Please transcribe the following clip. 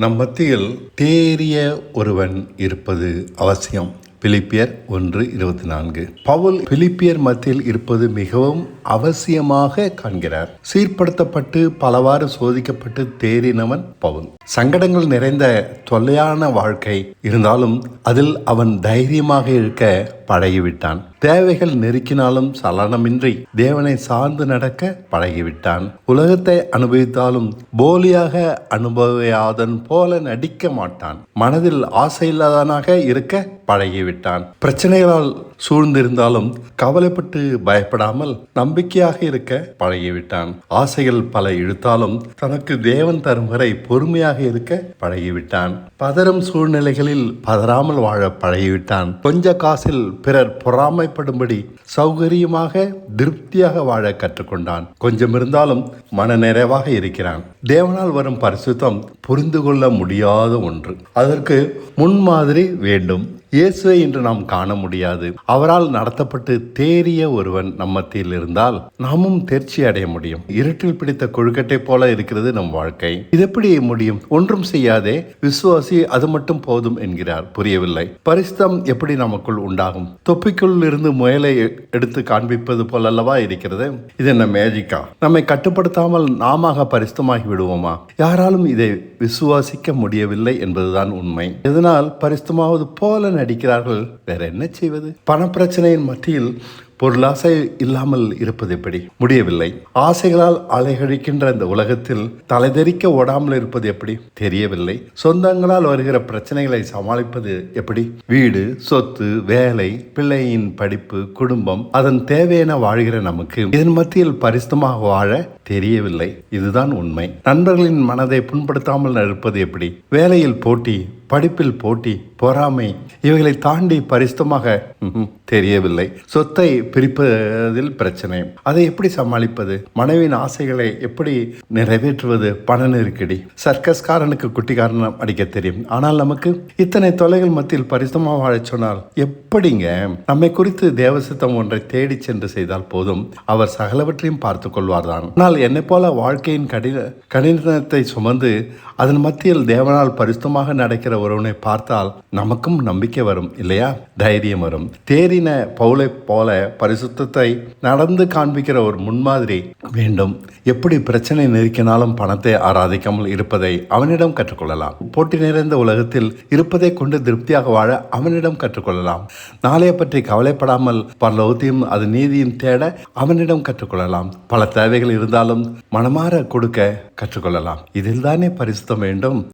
நம் மத்தியில் தேறிய ஒருவன் இருப்பது அவசியம். பிலிப்பியர் ஒன்று இருபத்தி நான்கு பவுல் பிலிப்பியர் மத்தியில் இருப்பது மிகவும் அவசியமாக காண்கிறார். சீர்படுத்தப்பட்டு பலவாறு சோதிக்கப்பட்டு தேறினவன் பவுல். சங்கடங்கள் நிறைந்த தொல்லையான வாழ்க்கை இருந்தாலும் அதில் அவன் தைரியமாக இருக்க பழகிவிட்டான். தேவைகள் நெருக்கினாலும் சலனமின்றி தேவனை சார்ந்து நடக்க பழகிவிட்டான். உலகத்தை அனுபவித்தாலும் போலியாக அனுபவியாதன் போல நடிக்க மாட்டான். மனதில் ஆசையில்லாதனாக இருக்க பழகிவிட்டான். பிரச்சனைகளால் சூழ்ந்திருந்தாலும் கவலைப்பட்டு பயப்படாமல் நம்பிக்கையாக இருக்க பழகிவிட்டான். ஆசைகள் பல இழுத்தாலும் தனக்கு தேவன் தரும் வரை பொறுமையாக இருக்க பழகிவிட்டான். பதறும் சூழ்நிலைகளில் பதறாமல் வாழ பழகிவிட்டான். கொஞ்ச காசில் பிறர் பொறாமை பொறாமைப்படும்படி சௌகரியமாக திருப்தியாக வாழ கற்றுக்கொண்டான். கொஞ்சம் இருந்தாலும் மன நிறைவாக இருக்கிறான். தேவனால் வரும் பரிசுத்தம் புரிந்து கொள்ள முடியாத ஒன்று. அதற்கு முன்மாதிரி வேண்டும். இயேசுவை இன்று நாம் காண முடியாது. அவரால் நடத்தப்பட்டு தேறிய ஒருவன் நம் மத்தியில் இருந்தால் நாமும் தேர்ச்சி அடைய முடியும். இருட்டில் பிடித்த கொழுக்கட்டை போல இருக்கிறது நம் வாழ்க்கை. இது எப்படி முடியும்? ஒன்றும் செய்யாதே. விசுவாசி அது மட்டும் போதும் என்கிறார். புரியவில்லை. பரிசுத்தம் எப்படி நமக்குள் உண்டாகும்? தொப்பிக்குள் இருந்து முயலை எடுத்து காண்பிப்பது போலல்லவா இருக்கிறது? இது என்ன மேஜிக்கா நம்மை கட்டுப்படுத்தாமல் நாமாக பரிசுத்தமாகி விடுவோமா? யாராலும் இதை விசுவாசிக்க முடியவில்லை என்பதுதான் உண்மை. இதனால் பரிசுத்தமாவது போல நடிக்கிறார்கள்? வேற என்ன செய்வது? பணப்பிரச்சனையின் மத்தியில் பொருளாசை இல்லாமல் இருப்பது எப்படி? முடியவில்லை. ஆசைகளால் அலைகழிக்கின்ற இந்த உலகத்தில் தலைதெறிக்க ஓடாமல் இருப்பது எப்படி? தெரியவில்லை. சொந்தங்களால் வருகிற பிரச்சனைகளை சமாளிப்பது எப்படி? வீடு சொத்து வேலை பிள்ளையின் படிப்பு குடும்பம் அதன் தேவையென வாழ்கிற நமக்கு இதன் மத்தியில் பரிசுத்தமாக வாழ தெரியவில்லை. இதுதான் உண்மை. நண்பர்களின் மனதை புண்படுத்தாமல் இருப்பது எப்படி? வேலையில் போட்டி படிப்பில் போட்டி பொறாமை. இவைகளை தாண்டி பரிசுத்தமாக தெரியவில்லை. சொத்தை பிரிப்பதில் பிரச்சனை. அதை எப்படி சமாளிப்பது? மனைவியின் ஆசைகளை எப்படி நிறைவேற்றுவது? பண நெருக்கடி. சர்க்கஸ்காரனுக்கு குட்டிக்காரன் அடிக்க தெரியும். ஆனால் நமக்கு இத்தனை தொலைகள் மத்தியில் பரிசுத்தமாக வாழச் சொன்னால் எப்படிங்க? நம்மை குறித்து தேவசித்தம் ஒன்றை தேடி சென்று செய்தால் போதும். அவர் சகலவற்றையும் பார்த்து கொள்வார்தான். ஆனால் என்னை போல வாழ்க்கையின் கடின கடினத்தை சுமந்து அதன் மத்தியில் தேவனால் பரிசுத்தமாக நடக்கிற ஒருவனை பார்த்தால் நமக்கும் நம்பிக்கை வரும் இல்லையா? தைரியம் வரும். தேறின பவுலை போல பரிசுத்தத்தை நடந்து காண்பிக்கிற ஒரு முன்மாதிரி வேண்டும். எப்படி பிரச்சனை நெருக்கினாலும் பணத்தை ஆராதிக்காமல் இருப்பதை அவனிடம் கற்றுக்கொள்ளலாம். போட்டி நிறைந்த உலகத்தில் இருப்பதை கொண்டு திருப்தியாக வாழ அவனிடம் கற்றுக்கொள்ளலாம். நாளைய பற்றி கவலைப்படாமல் பரலோகத்தையும் அது நீதியும் தேட அவனிடம் கற்றுக்கொள்ளலாம். பல தேவைகள் இருந்தாலும் மனமாற கொடுக்க கற்றுக்கொள்ளலாம். இதில் தானே பரிசுத்தம் வேண்டும்.